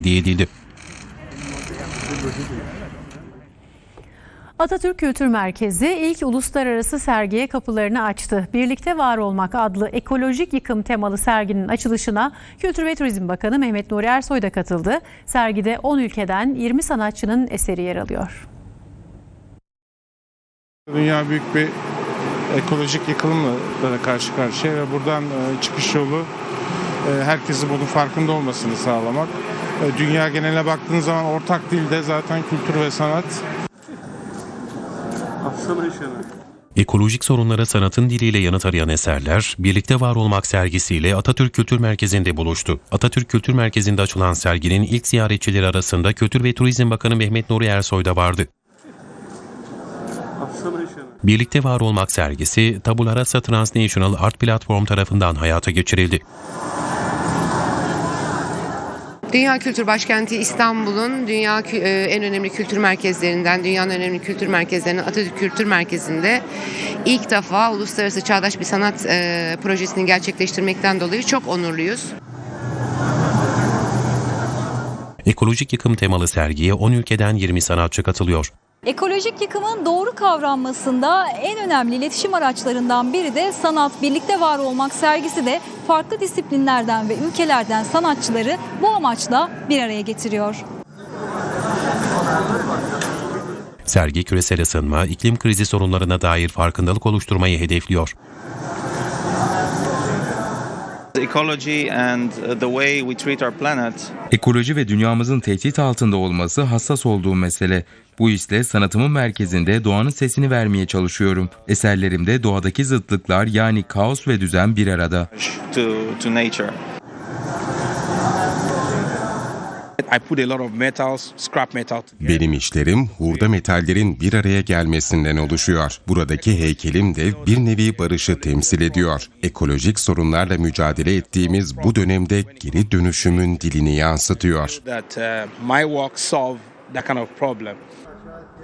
hediye edildi. Atatürk Kültür Merkezi ilk uluslararası sergiye kapılarını açtı. Birlikte Var Olmak adlı ekolojik yıkım temalı serginin açılışına Kültür ve Turizm Bakanı Mehmet Nuri Ersoy da katıldı. Sergide 10 ülkeden 20 sanatçının eseri yer alıyor. Dünya büyük bir ekolojik yıkılımla karşı karşıya ve buradan e, çıkış yolu e, herkesin bunun farkında olmasını sağlamak. E, Dünya geneline baktığın zaman ortak dilde zaten kültür ve sanat Ekolojik sorunlara sanatın diliyle yanıt arayan eserler, Birlikte Var Olmak sergisiyle Atatürk Kültür Merkezi'nde buluştu. Atatürk Kültür Merkezi'nde açılan serginin ilk ziyaretçileri arasında Kültür ve Turizm Bakanı Mehmet Nuri Ersoy da vardı. Birlikte Var Olmak sergisi, Tabula Rasa Transnational Art Platform tarafından hayata geçirildi. Dünya Kültür Başkenti İstanbul'un dünya e, en önemli kültür merkezlerinden, dünyanın önemli kültür merkezlerinden Atatürk Kültür Merkezi'nde ilk defa uluslararası çağdaş bir sanat e, projesini gerçekleştirmekten dolayı çok onurluyuz. Ekolojik yıkım temalı sergiye 10 ülkeden 20 sanatçı katılıyor. Ekolojik yıkımın doğru kavranmasında en önemli iletişim araçlarından biri de sanat birlikte var olmak sergisi de farklı disiplinlerden ve ülkelerden sanatçıları bu amaçla bir araya getiriyor. Sergi küresel ısınma, iklim krizi sorunlarına dair farkındalık oluşturmayı hedefliyor. ecology and uh, the way we treat our planet Ekoloji ve dünyamızın tehdit altında olması hassas olduğum mesele. Bu işle sanatımın merkezinde doğanın sesini vermeye çalışıyorum. Eserlerimde doğadaki zıtlıklar yani kaos ve düzen bir arada. to, to nature. Benim işlerim hurda metallerin bir araya gelmesinden oluşuyor. Buradaki heykelim de bir nevi barışı temsil ediyor. Ekolojik sorunlarla mücadele ettiğimiz bu dönemde geri dönüşümün dilini yansıtıyor.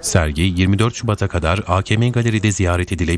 Sergi 24 Şubat'a kadar AKM Galeri'de ziyaret edilebilir.